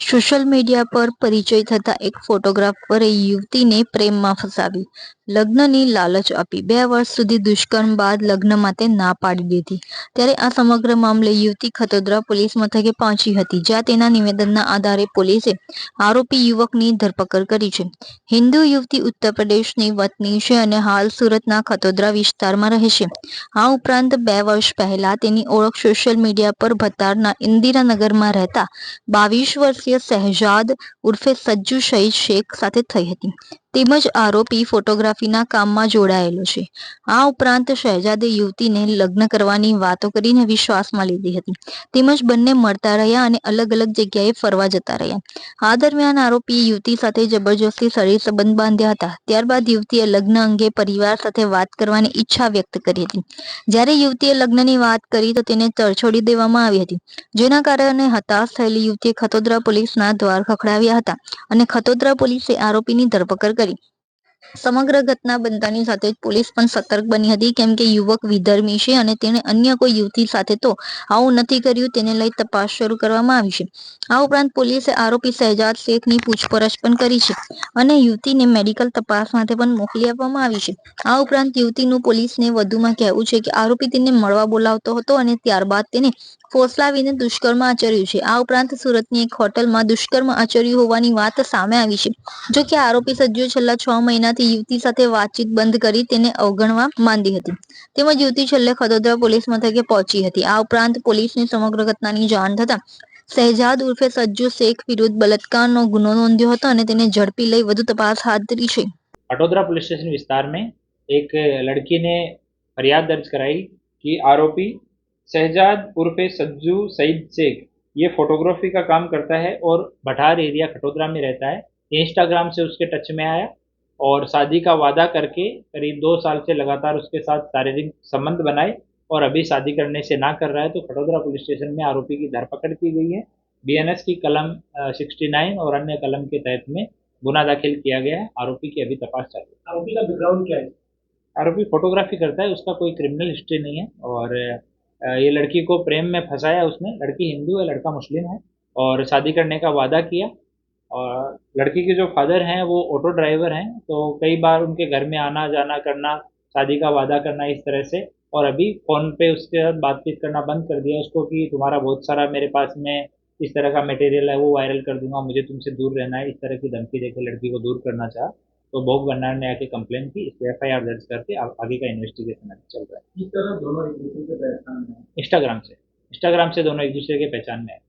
Social media પર પરિચય થતા એક ફોટોગ્રાફરે યુવતીને પ્રેમમાં ફસાવી, લગ્નની લાલચ આપી. બે વર્ષ સુધી દુષ્કર્મ બાદ લગ્ન માટે ના પાડી દીધી. ત્યારે આ સમગ્ર મામલે યુવતી ખતોદરા પોલીસ મથકે પહોંચી હતી, જ્યાં તેના નિવેદનના આધારે પોલીસે આરોપી યુવકની ધરપકડ કરી છે. હિન્દુ યુવતી ઉત્તર પ્રદેશની વતની છે અને હાલ સુરતના ખતોદરા વિસ્તારમાં રહે છે. આ ઉપરાંત બે વર્ષ પહેલા તેની ઓળખ સોશિયલ મીડિયા પર ભતારના ઇન્દિરાનગરમાં રહેતા બાવીસ વર્ષીય શહેજાદ ઉર્ફે સજ્જુ શહીદ શેખ સાથે થઈ હતી તેમજ આરોપી ફોટોગ્રાફીના કામમાં જોડાયેલો છે. આ ઉપરાંત શહેજાદે યુવતીને લગ્ન કરવાની વાતો કરીને વિશ્વાસમાં લીધી હતી. તેમજ બંને મળતા રહ્યા અને અલગ અલગ જગ્યાએ ફરવા જતા રહ્યા. આ દરમિયાન આરોપીએ યુવતી સાથે જબરજસ્તી શરીર સંબંધ બાંધ્યા હતા. ત્યારબાદ યુવતીએ લગ્ન અંગે પરિવાર સાથે વાત કરવાની ઈચ્છા વ્યક્ત કરી હતી. જ્યારે યુવતીએ લગ્નની વાત કરી તો તેને તરછોડી દેવામાં આવી હતી. જેના કારણે હતાશ થયેલી યુવતીએ ખતોદરા પોલીસના દ્વાર ખખડાવ્યા હતા અને ખતોદરા પોલીસે આરોપીની ધરપકડ કરી સમગ્ર ઘટના બનતાની સાથે પોલીસ પણ સતર્ક બની હતી, કેમ કે યુવક વિધર્મી છે અને તેણે અન્ય કોઈ યુવતી સાથે તો આવું નથી કર્યું, તેને લઈ તપાસ શરૂ કરવામાં આવી છે. આ ઉપરાંત પોલીસે આરોપી શહેજાદ શેખની પૂછપરછ પણ કરી છે અને યુવતીને મેડિકલ તપાસ માટે પણ મોકલી આપવામાં આવી છે. આ ઉપરાંત યુવતીનું પોલીસને વધુમાં કહેવું છે કે આરોપી તેને મળવા બોલાવતો હતો અને ત્યારબાદ તેને ફોસલાવીને દુષ્કર્મ આચર્યું છે. આ ઉપરાંત સુરતની એક હોટલમાં દુષ્કર્મ આચર્યું હોવાની વાત સામે આવી છે. જો કે આરોપી સજ્જો છેલ્લા છ મહિનાથી યુવતી સાથે વાતચીત બંધ કરી તેને અવગણવા માંડી હતી તેમજ યુવતી છેલ્લે ખદોદરા પોલીસ મથકે પહોંચી હતી આ ઉપરાંત પોલીસની સમગ્ર ઘટનાની જાણ થતા શહેજાદ ઉર્ફે સજ્જુ શેખ વિરુદ્ધ બલાત્કારનો ગુનો નોંધ્યો હતો અને તેને ઝડપી લઈ વધુ તપાસ હાથ ધરી છે अटोदरा पुलिस स्टेशन विस्तार में एक लड़की ने फरियाद दर्ज कराई कि आरोपी शहजाद उर्फे सज्जू सईद शेख ये फोटोग्राफी का काम करता है और भठार एरिया खटोदरा में रहता है ये इंस्टाग्राम से उसके टच में आया और शादी का वादा करके करीब दो साल से लगातार उसके साथ शारीरिक संबंध बनाए और अभी शादी करने से ना कर रहा है तो खटोदरा पुलिस स्टेशन में आरोपी की धरपकड़ की गई है। बीएनएस की कलम सिक्सटी नाइन और अन्य कलम के तहत में गुना दाखिल किया गया है। आरोपी की अभी तपास चल रही है। आरोपी का बैकग्राउंड क्या है? आरोपी फोटोग्राफी करता है उसका कोई क्रिमिनल हिस्ट्री नहीं है और ये लड़की को प्रेम में फंसाया उसने। लड़की हिंदू है लड़का मुस्लिम है और शादी करने का वादा किया। लड़की के जो फादर हैं वो ऑटो ड्राइवर हैं तो कई बार उनके घर में आना जाना करना शादी का वादा करना इस तरह से और अभी फ़ोन पे उसके साथ बातचीत करना बंद कर दिया उसको कि तुम्हारा बहुत सारा मेरे पास में इस तरह का मटेरियल है वो वायरल कर दूँगा मुझे तुमसे दूर रहना है इस तरह की धमकी देकर लड़की को दूर करना चाहा। तो भोग भंडार ने आके कंप्लेन की इस पर एफ़ दर्ज करके आगे का इन्वेस्टिगेशन अभी चल रहा है। किस तरह दोनों एक दूसरे से पहचान है? इंस्टाग्राम से। इंस्टाग्राम से दोनों एक दूसरे के पहचान में आए